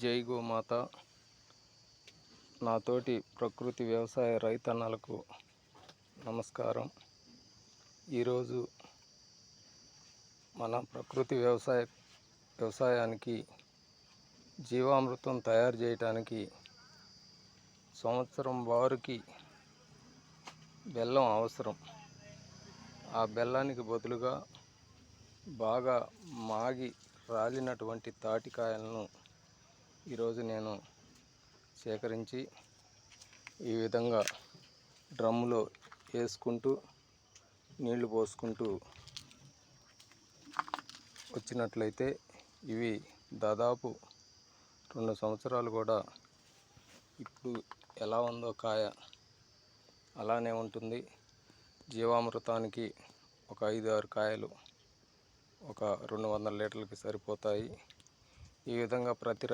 జై గోమాత నాతోటి ప్రకృతి వ్యవసాయ రైతన్నలకు నమస్కారం. ఈరోజు మన ప్రకృతి వ్యవసాయ వ్యవసాయానికి జీవామృతం తయారు చేయడానికి సంవత్సరం వారికి బెల్లం అవసరం. ఆ బెల్లానికి బదులుగా బాగా మాగి రాలినటువంటి తాటికాయలను ఈరోజు నేను సేకరించి ఈ విధంగా డ్రమ్ములో వేసుకుంటూ నీళ్ళు పోసుకుంటూ వచ్చినట్లయితే ఇవి దాదాపు రెండు సంవత్సరాలు కూడా ఇప్పుడు ఎలా ఉందో కాయ అలానే ఉంటుంది. జీవామృతానికి ఒక ఐదు ఆరు కాయలు ఒక రెండు వందల లీటర్లకి సరిపోతాయి. ఈ విధంగా ప్రతి